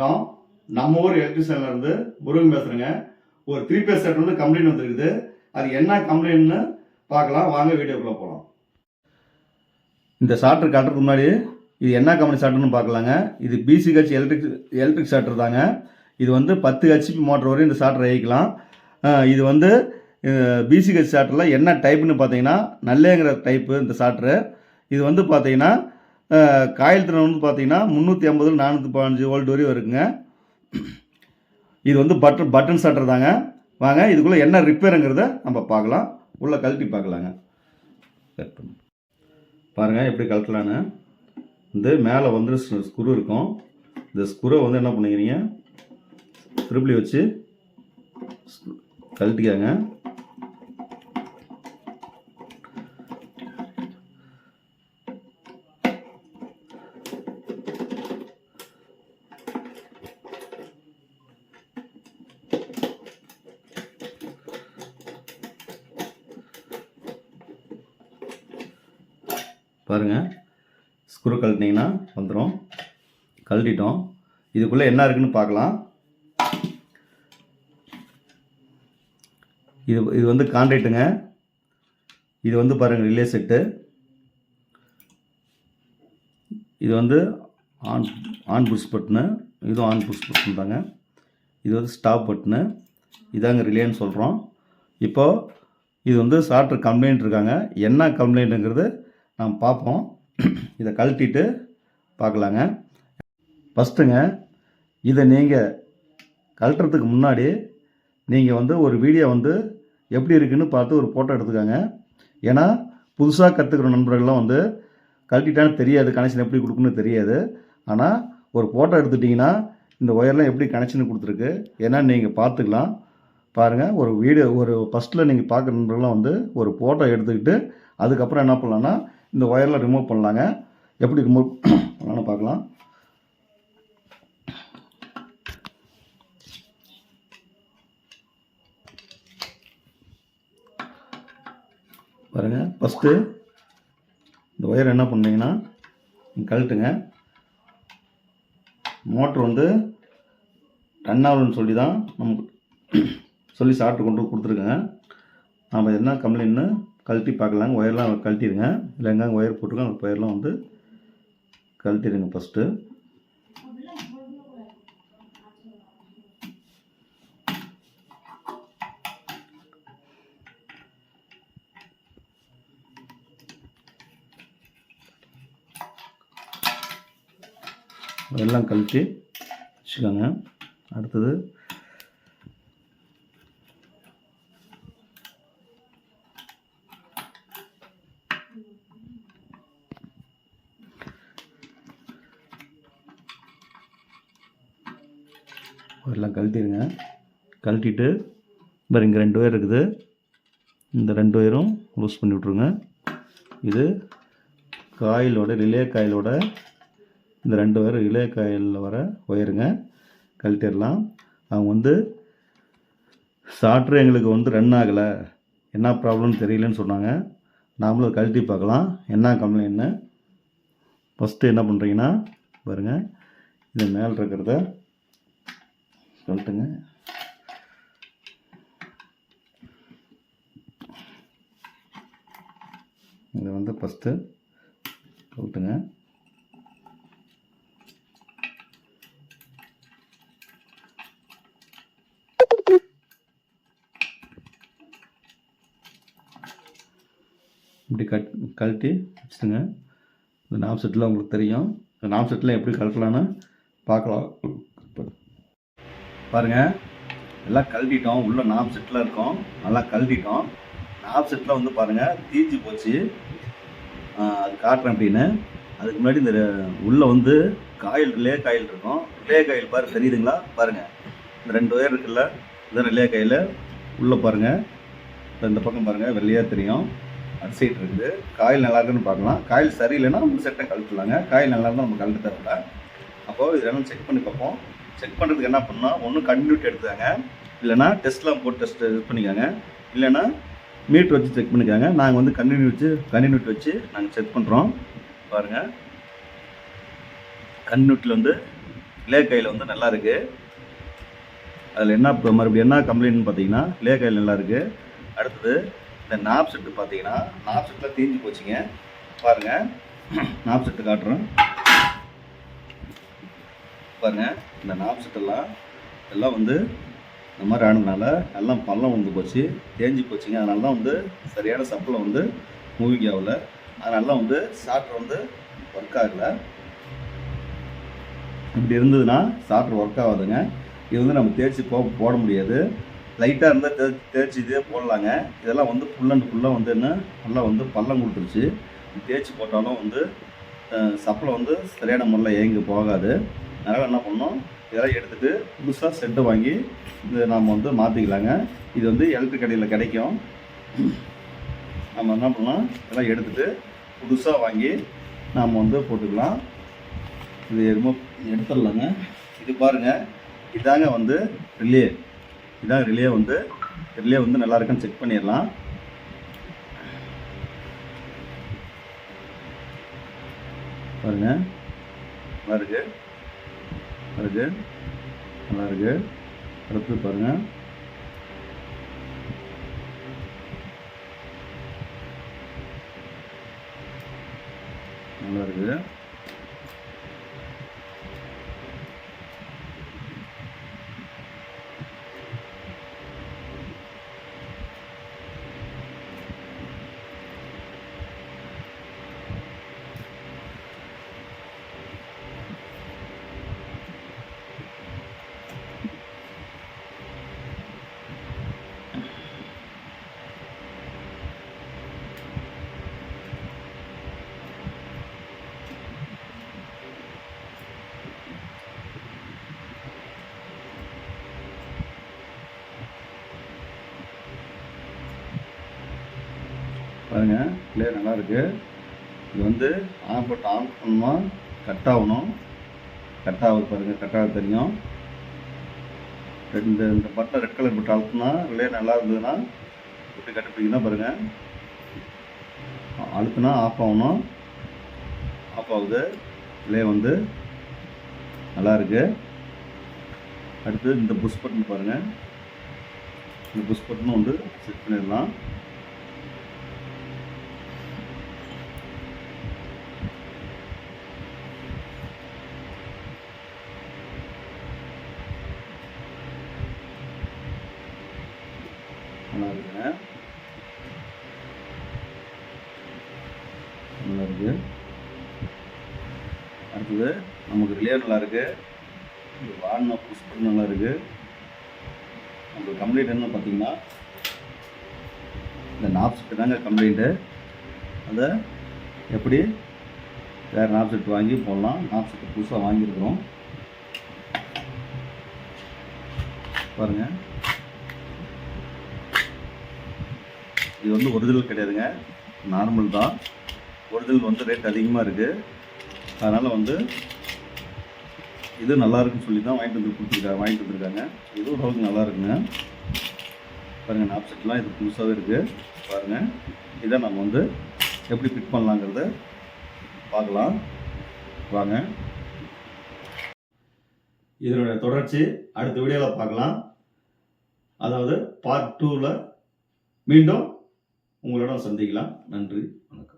வணக்கம். நம்ம ஊர் எலக்ட்ரிஷியன்ல இருந்து முருகன் பேசுறேங்க. ஒரு த்ரீ பேஸ் செட் வந்து கம்ப்ளைண்ட் வந்துருக்குது. அது என்ன கம்ப்ளைண்ட்னு பார்க்கலாம். வாங்க வீடியோக்குள்ள போகலாம் இந்த சாட்டர் காட்டுறதுக்கு முன்னாடி இது என்ன கம்பெனி ஷார்ட்டர்னு பார்க்கலாங்க. இது PC H electric electric starter தாங்க. இது வந்து பத்து ஹெச்பி மோட்டர் வரையும் இந்த ஷார்ட்டர் இயக்கலாம் இது வந்து பிசி ஹெச் ஷார்ட்டரில் என்ன டைப்புன்னு பார்த்தீங்கன்னா நல்லேங்கிற டைப்பு இந்த ஷார்ட்ரு இது வந்து பார்த்தீங்கன்னா காயில் திறன் வந்து பார்த்தீங்கன்னா முந்நூற்றி ஐம்பதுல நானூற்றி பதினஞ்சு வோல்ட் வரையும் இருக்குங்க இது வந்து பட்டன் பட்டன் ஷட்டர் தாங்க. வாங்க இதுக்குள்ளே என்ன ரிப்பேருங்கிறத நம்ம பார்க்கலாம். உள்ளே கழட்டி பார்க்கலாங்க. கட் பண்ணு. எப்படி கழட்டலான்னு. வந்து மேலே வந்து ஸ்க்ரூ இருக்கும். இந்த ஸ்க்ரூவை வந்து என்ன பண்ணிக்கிறீங்க? திருப்பி வச்சு கழட்டிக்காங்க. பாருங்கள் ஸ்க்ரூ கழட்டினீங்கன்னா வந்துடும் கழட்டிட்டோம். இதுக்குள்ளே என்ன இருக்குன்னு பார்க்கலாம். இது இது வந்து கான்ட்ராக்ட்டுங்க இது வந்து பாருங்கள் ரிலே செட்டு இது வந்து ஆன் ஆன் புஷ் பட்டனு இதுவும் ஆன் புஷ் பட்டன் தாங்க. இது வந்து ஸ்டாப் பட்டனு இதாங்க ரிலேன்னு சொல்கிறோம் இப்போது இது வந்து சாஃப்ட்வேர் கம்ப்ளைண்ட் இருக்காங்க. என்ன கம்ப்ளைண்ட்டுங்கிறது நாம் பார்ப்போம். இதை கழட்டிட்டு பார்க்கலாங்க. ஃபஸ்ட்டுங்க இதை நீங்கள் கழட்டுறதுக்கு முன்னாடி நீங்கள் வந்து ஒரு வீடியோ வந்து எப்படி இருக்குன்னு பார்த்து ஒரு ஃபோட்டோ எடுத்துக்கோங்க. ஏன்னா புதுசாக கற்றுக்கிற நண்பர்கள்லாம் வந்து கழட்டிட்டான்னு தெரியாது கனெக்ஷன் எப்படி கொடுக்குன்னு தெரியாது. ஆனால் ஒரு ஃபோட்டோ எடுத்துட்டிங்கன்னா இந்த ஒயர்லாம் எப்படி கனெக்ஷன் கொடுத்துருக்கு ஏன்னா நீங்கள் பார்த்துக்கலாம். பாருங்கள் ஒரு வீடியோ ஒரு ஃபஸ்ட்டில் நீங்கள் பார்க்குற நண்பர்கள்லாம் வந்து ஒரு ஃபோட்டோ எடுத்துக்கிட்டு அதுக்கப்புறம் என்ன பண்ணலான்னா இந்த ஒயர்லாம் ரிமூவ் பண்ணலாங்க. எப்படி ரிமூவ் பண்ணலான்னு பார்க்கலாம். பாருங்கள் ஃபஸ்ட்டு இந்த ஒயர் என்ன பண்ணுறீங்கன்னா கழட்டுங்க. மோட்ரு வந்து ரன் ஆகலன்னு சொல்லி தான் நமக்கு சொல்லி சாப்பிட்டு கொண்டு கொடுத்துருக்கேங்க. நாம் என்ன கம்ப்ளைண்ட்னு கழட்டி பார்க்கலாங்க ஒயர்லாம் கழட்டிடுங்க. இல்லை எங்கே ஒயர் போட்டுருக்கோம். அந்த ஒயர்லாம் வந்து கழட்டிடுங்க ஃபஸ்ட்டு எல்லாம் கழட்டி வச்சுக்கோங்க. அடுத்தது எல்லாம் கழட்டிடுங்க கழட்டிட்டு பாரு இங்கே ரெண்டு ஒயர் இருக்குது. இந்த ரெண்டு ஒயரும் லூஸ் பண்ணி விட்ருங்க இது காயிலோட ரிலே காயிலோட இந்த ரெண்டு ஒயர் ரிலே காயிலில் வர ஒயருங்க. கழட்டிடலாம். அவங்க வந்து சாட்ரு எங்களுக்கு வந்து ரன் ஆகலை. என்ன ப்ராப்ளம்னு தெரியலன்னு சொன்னாங்க. நாமளும் கழட்டி பார்க்கலாம். என்ன கம்ப்ளைண்ட்னு ஃபஸ்ட்டு என்ன பண்ணுறீங்கன்னா பாருங்கள் இது மேலே இருக்கிறத கழட்டுங்க இது வந்து ஃபஸ்ட்டு சொல்லட்டுங்க. இப்படி கட் கழட்டி வச்சுருங்க இந்த நாப் செட்டில் உங்களுக்கு தெரியும். இந்த நாப் செட்டில் எப்படி கழட்டலான்னு பார்க்கலாம். பாருங்கள் எல்லாம் கழட்டிட்டோம். உள்ள நாப் செட்டில் இருக்கோம். நல்லா கழட்டிட்டோம். நாப் செட்டில் வந்து பாருங்கள் தீஞ்சு போச்சு. அது காட்டுறேன் அப்படின்னு. அதுக்கு முன்னாடி இந்த உள்ளே வந்து காயில் ரிலே காயில் இருக்கும். ரிலே காயில் பாரு தெரியுதுங்களா? பாருங்கள் இந்த ரெண்டு ஒயர் இருக்குல்ல இந்த ரிலே காயில். உள்ளே பாருங்கள் இந்த பக்கம் பாருங்கள் வெள்ளையாக தெரியும். அட் சைட் இருக்குது. காயில் நல்லா இருக்குன்னு பார்க்கலாம். காயில் சரியில்லைன்னா நம்ம செட்டை கழட்டலாங்க. காயில் நல்லா இருந்தால் நம்ம கழட்டு தரல அப்போது இதெல்லாம் செக் பண்ணி பார்ப்போம். செக் பண்ணுறதுக்கு என்ன பண்ணால் ஒன்று கண்டினியூட் எடுத்துக்காங்க. இல்லைனா டெஸ்ட்லாம் போட்டு டெஸ்ட் இது பண்ணிக்கோங்க. இல்லைன்னா மீட் வச்சு செக் பண்ணிக்கோங்க. நாங்கள் வந்து கண்டினியூ வச்சு கண்டினியூட்டி வச்சு நாங்கள் செக் பண்ணுறோம் பாருங்கள் கன்டினியூட்டியில் வந்து லே கையில் வந்து நல்லா இருக்குது அதில் என்ன இப்போ மறுபடியும் என்ன கம்ப்ளைண்ட்னு பார்த்தீங்கன்னா லே கையில் நல்லா இருக்குது அடுத்தது இந்த நாப் செட்டு பார்த்தீங்கன்னா நாப் செட்டில் தீஞ்சு போச்சுங்க. பாருங்க. நாப் செட்டு காட்டுறோம் பாருங்கள் இந்த நாப்செட்டெல்லாம் எல்லாம் வந்து இந்த மாதிரி ஆனதுனால எல்லாம் பள்ளம் வந்து போச்சு தேஞ்சு போச்சுங்க. அதனால தான் வந்து சரியான சப்ளை வந்து மூவிங் ஆகல. அதனால தான் வந்து சாட்ரு வந்து ஒர்க் ஆகல. இப்படி இருந்ததுன்னா சாட்ரு ஒர்க் ஆகாதுங்க. இது வந்து நம்ம தேய்ச்சி போ போட முடியாது. லைட்டாக இருந்தால் தே தேய்ச்சி இதே போடலாங்க. இதெல்லாம் வந்து ஃபுல் அண்ட் ஃபுல்லாக வந்து என்ன? நல்லா வந்து பள்ளம் கொடுத்துருச்சு. தேய்ச்சி போட்டாலும் வந்து சப்ளை வந்து சரியான முறையில் ஏங்க போகாது. அதனால் என்ன பண்ணோம்? இதெல்லாம் எடுத்துகிட்டு புதுசாக செட்டு வாங்கி இது நாம் வந்து மாற்றிக்கலாங்க இது வந்து எலக்ட்ரிக் கடையில் கிடைக்கும். நம்ம என்ன பண்ணலாம்? இதெல்லாம் எடுத்துகிட்டு புதுசாக வாங்கி நாம் வந்து போட்டுக்கலாம். இது ரொம்ப எடுத்துடலாங்க. இது பாருங்கள் இதாங்க வந்து ரிலே இதான் ரிலே வந்து. ரிலே வந்து நல்லா இருக்கான்னு செக் பண்ணிடலாம். பாருங்க. நல்லா இருக்குது இருக்கு நல்லா இருக்கு. அடுத்து பாருங்க. நல்லா இருக்குது பாருங்க ப்ளே நல்லா இருக்கு. இது வந்து ஆன் போட்டு ஆன் பண்ணணும்? கட் ஆகணும். கட் ஆகுது பாருங்க கட் ஆக தெரியும். இந்த இந்த பட்டன் ரெட் கலர் பட்டன் அழுத்தினா ரிலே நல்லா இருந்ததுன்னா எப்படி கட்டுப்பிடிக்குன்னா பாருங்க. அழுத்தினா ஆஃப் ஆகணும். ஆஃப் ஆகுது. ரிலே வந்து நல்லா இருக்கு. அடுத்து இந்த புஷ் பட்டன் பாருங்க. இந்த புஷ் பட்டனும் வந்து செட் பண்ணிடலாம். நல்லா நல்லா இருக்கு அடுத்தது நமக்கு ரிலே நல்லா இருக்கு. இந்த வாடின புஷ் பண்ண நல்லா இருக்கு. நமக்கு கம்ப்ளைண்ட் என்ன பார்த்தீங்கன்னா இந்த நாப் செட்டு தாங்க கம்ப்ளைண்ட்டு அதை எப்படி வேறு நாப் வாங்கி போடலாம். நாப் செட்டு புதுசாக வாங்கியிருக்கிறோம். பாருங்கள் இது வந்து ஒரிஜினல் கிடையாதுங்க. நார்மல் தான். ஒரிஜினல் வந்து ரேட் அதிகமாக இருக்குது அதனால் வந்து இது நல்லா இருக்குன்னு சொல்லி தான் வாங்கிட்டு வந்து கொடுத்துருக்காங்க வாங்கிட்டு வந்துருக்காங்க. இது ஓரளவுக்கு நல்லா இருக்குங்க. பாருங்கள் நாப் செட்லாம் இது புதுசாகவே இருக்குது பாருங்கள் இதை நம்ம வந்து எப்படி ஃபிட் பண்ணலாங்கிறத பார்க்கலாம். வாங்க. இதனுடைய தொடர்ச்சி அடுத்த வீடியோவில் பார்க்கலாம். அதாவது பார்ட் டூவில் மீண்டும் உங்களிடம் சந்திக்கலாம். நன்றி. வணக்கம்.